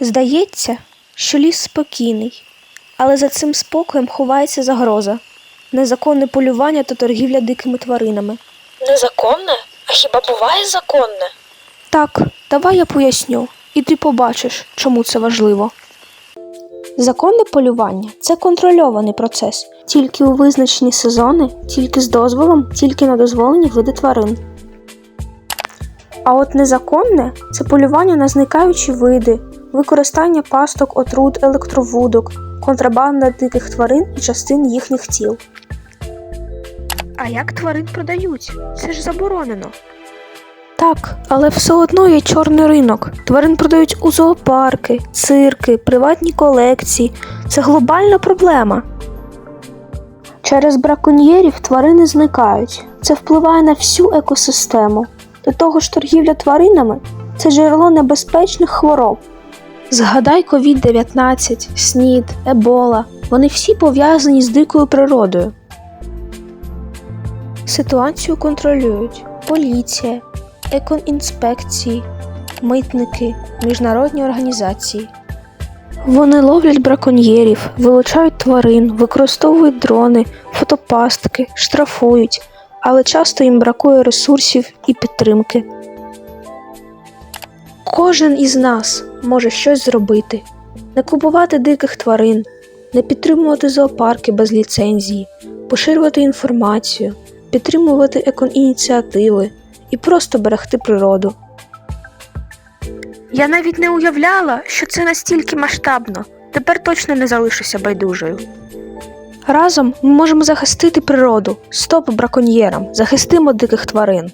Здається, що ліс спокійний, але за цим спокоєм ховається загроза незаконне полювання та торгівля дикими тваринами. Незаконне? А хіба буває законне? Так, давай я поясню, і ти побачиш, чому це важливо. Законне полювання це контрольований процес, тільки у визначені сезони, тільки з дозволом, тільки на дозволені види тварин. А от незаконне це полювання на зникаючі види, використання пасток, отрут, електровудок, контрабанда диких тварин і частин їхніх тіл. А як тварин продають? Це ж заборонено. Так, але все одно є чорний ринок. Тварин продають у зоопарки, цирки, приватні колекції. Це глобальна проблема. Через браконьєрів тварини зникають. Це впливає на всю екосистему. До того ж, торгівля тваринами це джерело небезпечних хвороб. Згадай COVID-19, СНІД, Ебола. Вони всі пов'язані з дикою природою. Ситуацію контролюють поліція, екоінспекції, митники, міжнародні організації. Вони ловлять браконьєрів, вилучають тварин, використовують дрони, фотопастки, штрафують, але часто їм бракує ресурсів і підтримки. Кожен із нас може щось зробити: не купувати диких тварин, не підтримувати зоопарки без ліцензії, поширювати інформацію, підтримувати екоініціативи і просто берегти природу. Я навіть не уявляла, що це настільки масштабно. Тепер точно не залишуся байдужою. Разом ми можемо захистити природу, стоп браконьєрам, захистимо диких тварин.